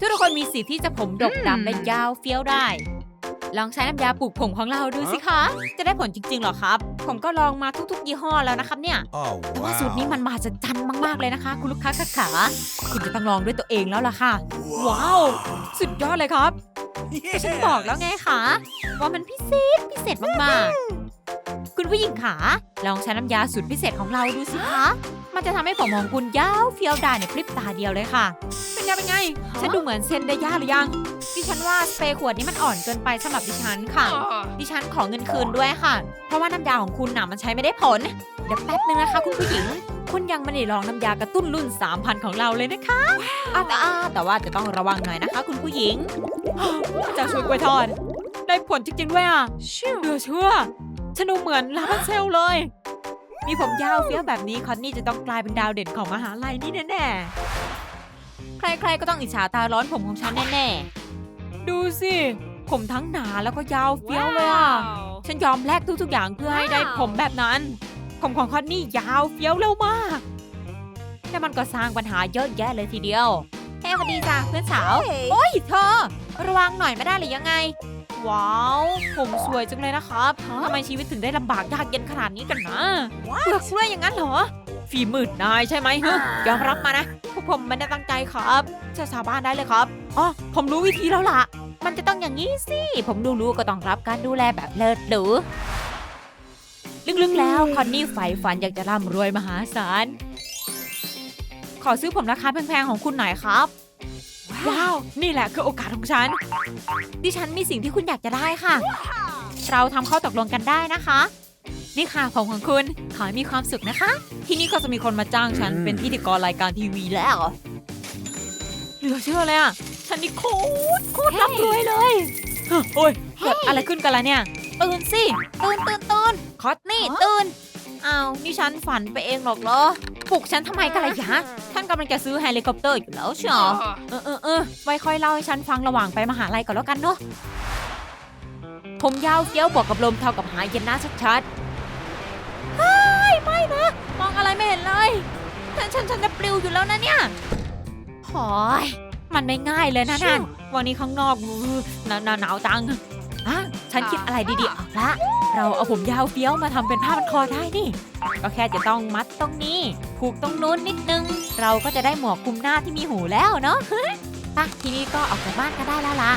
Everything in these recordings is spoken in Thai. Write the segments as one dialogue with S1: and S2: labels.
S1: ทุกคนมีสิทธิ์ที่จะผมดกดำและยาวเฟี้ยวได้ ลองใช้น้ำยาปลูกผมของเราดูสิคะ จะได้ผลจริงๆเหรอครับ ผมก็ลองมาทุกๆ ยี่ห้อแล้วนะครับเนี่ย
S2: Oh,
S1: แต่ว่าสูตรนี้มันมหัศจรรย์มากๆเลยนะคะ คุณลูกค้าขาคุณจะต้องลองด้วยตัวเองแล้วล่ะค่ะ ว้าว สุดยอดเลยครับฉันบอกแล้วไงคะว่ามันพิเศษพิเศษมากๆ คุณผู้หญิงขาลองใช้น้ำยาสูตรพิเศษของเราดูสิคะ มันจะทำให้ผมของคุณยาวเฟี้ยวได้ในพริบตาเดียวเลยค่ะ เป็นไงเป็นไง ฉันดูเหมือนเซนเดย่าหรือยัง ดิฉันว่าสเปรย์ขวดนี้มันอ่อนเกินไปสำหรับดิฉันค่ะ ดิฉันขอเงินคืนด้วยค่ะ เพราะว่าน้ำยาของคุณน่ะมันใช้ไม่ได้ผล เดี๋ยวแป๊บนึงนะคะ คุณผู้หญิง คุณยังไม่ได้ลองน้ำยากระตุ้นรุ่น 3,000 ของเราเลยนะคะอ้าวแต่อ้าวแต่ว่าจะต้องระวังหน่อยนะคะ คุณผู้หญิงเจะช่วยกล้วยทอดได้ผลจริงๆด้วยอะเหลือเชื่อฉันดูเหมือนลาพันเซลเลย มีผมยาวเฟี้ยวแบบนี้คอนนี่จะต้องกลายเป็นดาวเด่นของมหาลัยนี่แน่ๆ ใครๆก็ต้องอิจฉาตาร้อนผมของฉันแน่ๆ ดูสิ ผมทั้งหนาแล้วก็ยาวเฟี้ยวเลยอะ ฉันยอมแลกทุกๆอย่างเพื่อให้ได้ผมแบบนั้น ผมของคอนนี่ยาวเฟี้ยวเร็วมาก แต่มันก็สร้างปัญหาเยอะแยะเลยทีเดียวเฮ้สวัสดีจ้ะเพื่อนสาว โอ้ยเธอ ระวังหน่อยไม่ได้หรือยังไง ว้าว ผมสวยจังเลยนะครับทำไมชีวิตถึงได้ลำบากยากเย็นขนาดนี้กันนะเปลือกกล้วยอย่างนั้นเหรอ ฝีมือนายใช่ไหมฮะยอมรับมานะพ วกผมไม่ได้ตั้งใจครับจะสาวบ้านได้เลยครับอ๋อผมรู้วิธีแล้วล่ะ มันจะต้องอย่างนี้สิ ผมดูรู้ก็ต้องรับการดูแลแบบเลิศหรูลึกๆแล้วคอนนี่ใฝ่ฝันอยากจะร่ำรวยมหาศาล ขอซื้อผมราคาแพงๆของคุณหน่อยครับ ว้าว นี่แหละคือโอกาสของฉัน ดิฉันมีสิ่งที่คุณอยากจะได้ค่ะ เราทำข้อตกลงกันได้นะคะ นี่ค่ะผมของคุณ อให้มีความสุขนะคะ ที่นี่ก็จะมีคนมาจ้างฉัน
S2: อืม
S1: เป็นพิธีกรรายการทีวีแล้ว เหลือเชื่อเลยอะ ฉันนี่โคตรโคตรร่ำรวยเลยเฮ้ยโอ้ยเกิดอะไรขึ้นกันล่ะเนี่ย ตื่นสิ ตื่นตื่นตื่นคอตนี่ตื่นอ้าวนี่ฉันฝันไปเองหรอกเหรอปลุกฉันทำไมกันล่ะยะท่านกำลังจะซื้อเฮลิคอปเตอร์อยู่แล้วเชียวเออเออเออไว้ค่อยเล่าให้ฉันฟังระหว่างไปมหาลัยก่อนแล้วกันเนาะผมยาวเกี้ยวบวกกับลมเท่ากับหายเย็นหน้าชัดๆเฮ้ยไม่นะ มองอะไรไม่เห็นเลยฉันฉันฉันจะปลิวอยู่แล้วนะเนี่ยหอยมันไม่ง่ายเลยนะนั่นวันนี้ข้างนอกอื้อหนาวหนาวหนาวจังอะฉันคิดอะไรดีๆออกละเราเอาผมยาวเฟี้ยวมาทำเป็นผ้าพันคอได้นี่ ก็แค่จะต้องมัดตรงนี้ ผูกตรงนู้นนิดนึง เราก็จะได้หมวกคลุมหน้าที่มีหูแล้วเนาะปะทีนี้ก็ออกจากบ้านกันได้แล้วละ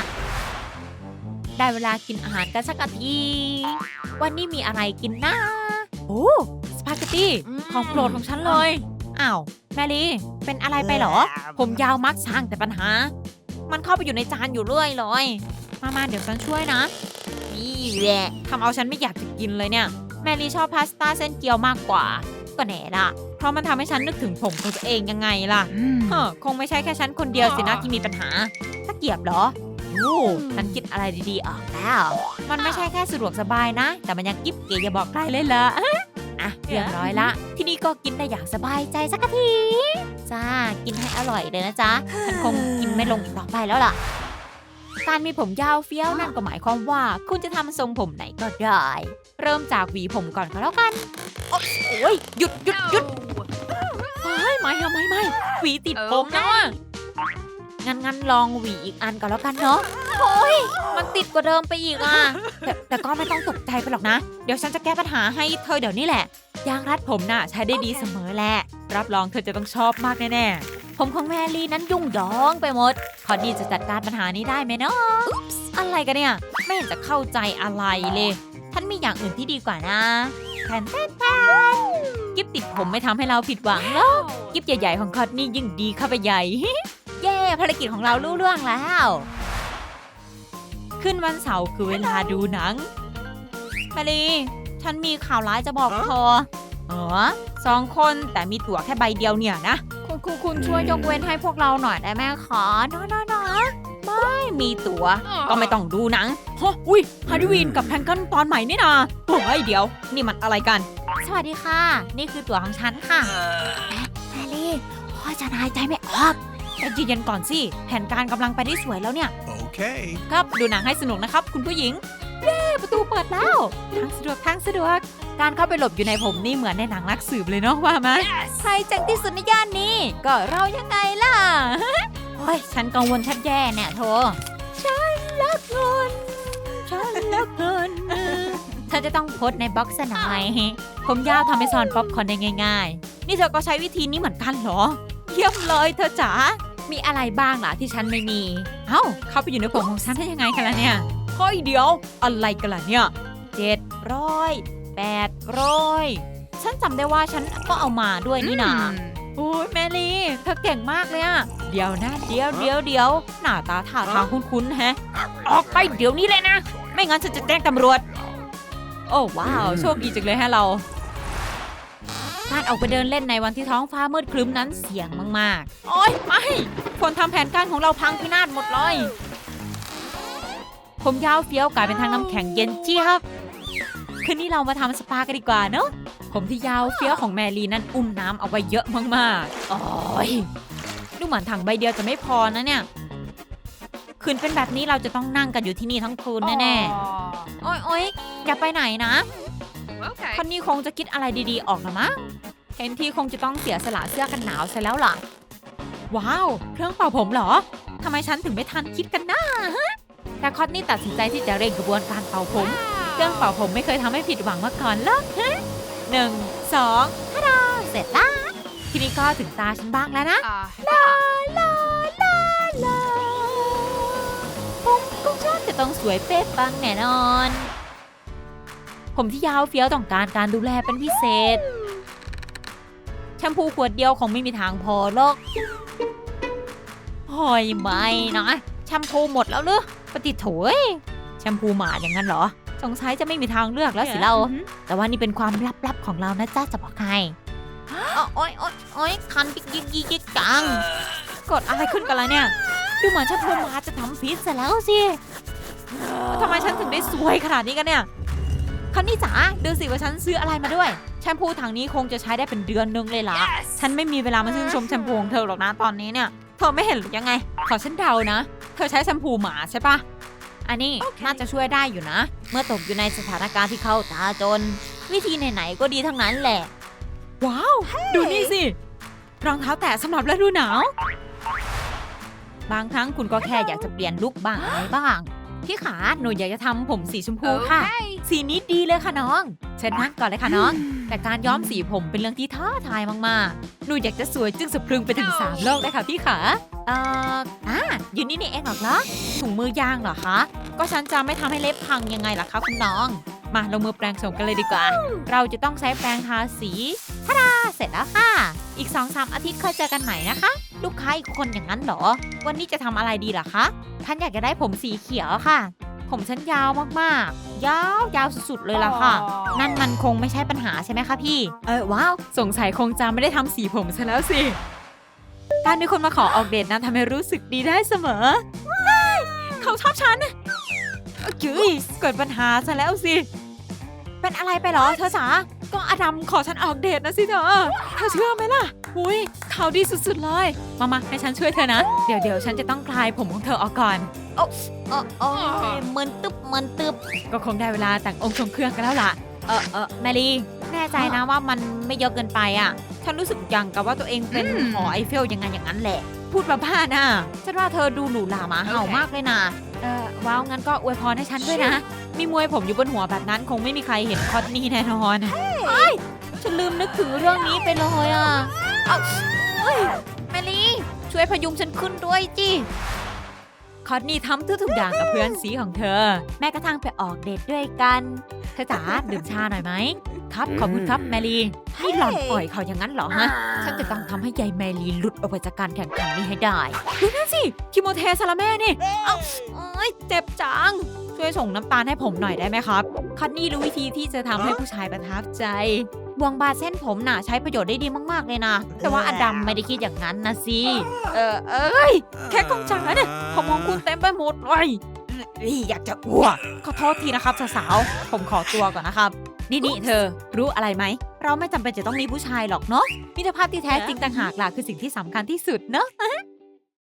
S1: ได้เวลากินอาหารกันสักที วันนี้มีอะไรกินนะโอ้ส ปาเกตตี้ของโปรดของฉันเลยอ้าวแมรี่เป็นอะไรไปเหรอ ผมยาวมักสร้างแต่ปัญหา มันเข้าไปอยู่ในจานอยู่เรื่อยเลย มามาเดี๋ยวฉันช่วยนะ นี่แหละทำเอาฉันไม่อยากจะกินเลยเนี่ย แมรี่ชอบพาสต้าเส้นเกี๊ยวมากกว่า ก็แน่ละเพราะมันทำให้ฉันนึกถึงผมของตัวเองยังไงล่ะ เฮ้อคงไม่ใช่แค่ฉันคนเดียวสินะที่มีปัญหาตะเกียบเหรอโอ้ฉันคิดอะไรดีๆออกแล้ว มันไม่ใช่แค่สะดวกสบายนะ แต่มันยังกิ๊บเก๋อย่าบอกใครเลยละอ่ะเรียบร้อยละ ที่นี่ก็กินได้อย่างสบายใจสักที จ้า กินให้อร่อยเลยนะจ๊ะฉันคงกินไม่ลงอีกต่อไปแล้วล่ะ การมีผมยาวเฟี้ยวนั่นก็หมายความว่า คุณจะทำทรงผมไหนก็ได้ เริ่มจากหวีผมก่อนก็แล้วกัน โอ๊ยโอ้ยหยุดหยุดหยุดไม่ไม่อะไม่ไม่หวีติดผมนะ งั้นงั้นลองหวีอีกอันก่อนแล้วกันเนาะโอ้ยมันติดกว่าเดิมไปอีกอะแต่แต่ก็ไม่ต้องตกใจไปหรอกนะ เดี๋ยวฉันจะแก้ปัญหาให้เธอเดี๋ยวนี้แหละ ยางรัดผมน่ะ ใช้ได้ดีเสมอแหละ รับรองเธอจะต้องชอบมากแน่ๆ ผมของแมรี่นั้นยุ่งยองไปหมดคอนนี่จะจัดการปัญหานี้ได้ไหมเนาะอุ๊ปส์อะไรกันเนี่ย ไม่เห็นจะเข้าใจอะไรเลย ท่านมีอย่างอื่นที่ดีกว่านะแทนแทนแทนกิฟติดผมไม่ทำให้เราผิดหวังหรอกกิฟใหญ่ๆของคอตนี่ยิ่งดีเข้าไปใหญ่ ภารกิจของเราลุล่วงแล้ว ขึ้นวันเสาร์คือเวลาดูหนังมารีฉันมีข่าวร้ายจะบอกเธออ๋อสองคนแต่มีตั๋วแค่ใบเดียวเนี่ยนะ คุณคุณคุณช่วยยกเว้นให้พวกเราหน่อยได้ไหมคะน้อยๆนะไม่มีตั๋ว ก็ไม่ต้องดูหนังฮะอุ้ยฮาร์ดวีนกับแพงเกิลตอนใหม่นี่นะโอ้ยเดี๋ยว นี่มันอะไรกัน สวัสดีค่ะ นี่คือตั๋วของฉันค่ะแมรี่พ่อจะหายใจไม่ออก ใจเย็นๆก่อนสิแผนการกำลังไปได้สวยแล้วเนี่ย
S2: Okay.
S1: ครับดูหนังให้สนุกนะครับ คุณผู้หญิงเย้ประตูเปิดแล้วทางสะดวกทางสะดวก การเข้าไปหลบอยู่ในผมนี่เหมือนในหนังนักสืบเลยเนาะว่าไหมใครเจ๋งที่สุดในย่านนี้ ก็เรายังไงล่ะ โอ้โอ้ยฉันกังวลแทบแย่เนี่ยโทฉันรักเงินฉันรักเงินเธอจะต้องโพสต์ในบล็อกซะหน่อยผมยาวทำให้ซอนป๊อปคอร์นได้ง่าย ๆ นี่เธอก็ใช้วิธีนี้เหมือนกันเหรอ เยี่ยมเลยเธอจ๋า มีอะไรบ้างล่ะที่ฉันไม่มี เอ้า เข้าไปอยู่ในผมของฉันได้ยังไงกันล่ะเนี่ยเฮ้ยเดี๋ยว อะไรกันล่ะเนี่ยเจ็ดร้อยแปดร้อยฉันจำได้ว่าฉันก็เอามาด้วยนี่นาโอ้ยแมรี่เธอเก่งมากเลยอะเดี๋ยวนะเดี๋ยวเดี๋ยวเดี๋ยวหน้าตาท่าทางคุ้นๆแฮะ ออกไปเดี๋ยวนี้เลยนะ ไม่งั้นฉันจะแจ้งตำรวจ โอ้ว้าว โชคดีจังเลยฮะเรา การออกไปเดินเล่นในวันที่ท้องฟ้ามืดครึ้มนั้นเสี่ยงมากๆ โอ๊ยไม่คนทำแผนการของเราพังพินาศหมดเลย ผมยาวเฟี้ยวกลายเป็นทางน้ำแข็งเย็นเจี๊ยบ คืนนี้เรามาทำสปากันดีกว่าเนอะ ผมที่ยาวเฟี้ยวของแมรี่นั้นอุ้มน้ำเอาไว้เยอะมากๆ โอ้ยดูเหมือนถังใบเดียวจะไม่พอนะเนี่ย คืนเป็นแบบนี้เราจะต้องนั่งกันอยู่ที่นี่ทั้งคืนแน่ๆ โอ๊ยโอ๊ยอย่าไปไหนนะ
S2: Okay.
S1: คนนี้คงจะคิดอะไรดีๆออกละมั้งเห็นที่คงจะต้องเสียสละเสื้อกันหนาวซะแล้วล่ะ ว้าว เครื่องเป่าผมเหรอทำไมฉันถึงไม่ทันคิดกันนะฮะแต่คอตนี่ตัดสินใจที่จะเร่งกระบวนการเป่าผม เครื่องเป่าผมไม่เคยทำให้ผิดหวังมาก่อนเลยฮะหนึ่งสองฮัลโหลเสร็จละทีนี้ก็ถึงตาฉันบ้างแล้วนะ
S2: Uh,
S1: ลาลาลาลาผมของฉันจะต้องสวยเป๊ะปังแน่นอน ผมที่ยาวเฟี้ยวต้องการการดูแลเป็นพิเศษ แชมพูขวดเดียวคงไม่มีทางพอหรอกหอยไม่นะแชมพูหมดแล้วเหรือปฏิโถยแชมพูหมาอย่างนั้นเหรอ สงสัยจะไม่มีทางเลือกแล้วสิเรา แต่ว่านี่เป็นความลับๆของเรานะจ๊ะจะบอกให้อ้อโอ๊ยโอ๊ยโอ๊ยคันปิกยิกยิกยิกจังกดอะไรขึ้นกันล่ะเนี่ย ดูเหมือนฉันโทรมาจะทำพิษซะแล้วสิทำไมฉันถึงได้สวยขนาดนี้กันเนี่ย คันนี่จ๋าดูสิว่าฉันซื้ออะไรมาด้วย แชมพูถังนี้คงจะใช้ได้เป็นเดือนนึงเลยล่ะฉันไม่มีเวลามาชื่นชมแชมพูของเธอหรอกนะตอนนี้เนี่ย เธอไม่เห็นหรือยังไง ขอฉันเดานะ เธอใช้แชมพูหมาใช่ปะอันนี้น่าจะช่วยได้อยู่นะ เมื่อตกอยู่ในสถานการณ์ที่เข้าตาจน วิธีไหนๆก็ดีทั้งนั้นแหละ ว้าวดูนี่สิ รองเท้าแตะสำหรับฤดูหนาว บางครั้งคุณก็แค่อยากจะเปลี่ยนลุคบ้างอะไรบ้าง พี่ขาหนูอยากจะทำผมสีชมพูค่ะ
S2: okay.
S1: สีนี้ดีเลยค่ะน้อง เชิญนั่งก่อนเลยค่ะน้อง แต่การย้อมสีผมเป็นเรื่องที่ท้าทายมากๆ หนูอยากจะสวยจึงสะพรึงไปถึงสามโลกเลยค่ะพี่ขาเอ่ออ่าอยู่นี่นี่เองเหรอคะถุงมือยางเหรอคะ ก็ฉันจะไม่ทำให้เล็บพังยังไงล่ะคะคุณน้อง มาลงมือแปรงโฉมกันเลยดีกว่า เราจะต้องใช้แปรงทาสีทาดาเสร็จแล้วค่ะ อีก2อสอาทิตย์ค่อยเจอกันใหม่นะคะ ลูกค้าอีกคนอย่างนั้นเหรอ วันนี้จะทำอะไรดีล่ะคะท่านอยากจะได้ผมสีเขียวค่ะ ผมฉันยาวมากๆ ยาวยาวสุดๆเลยล่ะค่ะ นั่นมันคงไม่ใช่ปัญหาใช่ไหมคะพี่ เออว้าว สงสัยคงจะไม่ได้ทำสีผมซะแล้วสิการมีคนมาขอออกเดทนั้นทำให้รู้สึกดีได้เสมอว้ายเขาชอบฉันเอ้ยเกิดปัญหาซะแล้วสิ เป็นอะไรไปเหรอเธอจ๋าก็อดัมขอฉันออกเดทนะสิเธอเธอเชื่อไหมล่ะอุ้ยเขาดีสุดๆเลย มามาให้ฉันช่วยเธอนะ เดี๋ยวเดี๋ยวฉันจะต้องคลายผมของเธอออกก่อนโอ้โอ้โอ้ยมึนตึบมึนตึบก็คงได้เวลาแต่งองค์ทรงเครื่องกันแล้วล่ะ เออเออแมรี่แน่ใจนะว่ามันไม่เยอะเกินไปอะ ฉันรู้สึกอย่างกับว่าตัวเองเป็น
S2: อืม
S1: หอไอเฟลอย่างนั้นอย่างนั้นแหละ พูดบ้าๆนะฉันว่าเธอดูหรูหราหมาเห่ามากเลยนะ เออว้าว งั้นก็อวยพรให้ฉันด้วยนะ มีมวยผมอยู่บนหัวแบบนั้น คงไม่มีใครเห็นคอตนี่แน่นอนเฮ้ยฉันลืมนึกถึงเรื่องนี้ไปเลยอะ เอาเฮ้ยแมรี่ ช่วยพยุงฉันขึ้นด้วยจิ คอตนี่ทำทุกๆอย่างกับเพื่อนสีของเธอ แม้กระทั่งไปออกเดทด้วยกัน เธอจ๋าดื่มชาหน่อยไหม ครับขอบคุณครับแมรี่นี่หล่อนปล่อยเขาอย่างนั้นเหรอฮะ ฉันจะต้องทำให้ยายแมรี่หลุดออกไปจากการแข่งขันนี้ให้ได้ดูนั่นสิคิโมเทสลาแม่นี่ เอ้าโอ๊ยเจ็บจัง ช่วยส่งน้ำตาลให้ผมหน่อยได้ไหมครับคันนี่รู้วิธีที่จะทำให้ผู้ชายประทับใจ บวงบาดเส้นผมน่ะใช้ประโยชน์ได้ดีมาก ๆ เลยนะ แต่ว่าอดัมไม่ได้คิดอย่างนั้นนะสิ เออเอ้ย แค่กองจ๋าเนี่ยผมมองคุณเต็มไปหมดเลยอีอยากจะอ้วกขอโทษทีนะครับสาวๆผมขอตัวก่อนนะครับ นี่นี่เธอ รู้อะไรไหม เราไม่จำเป็นจะต้องมีผู้ชายหรอกเนาะมิตรภาพที่แท้จริงต่างหากล่ะคือสิ่งที่สำคัญที่สุดเนาะ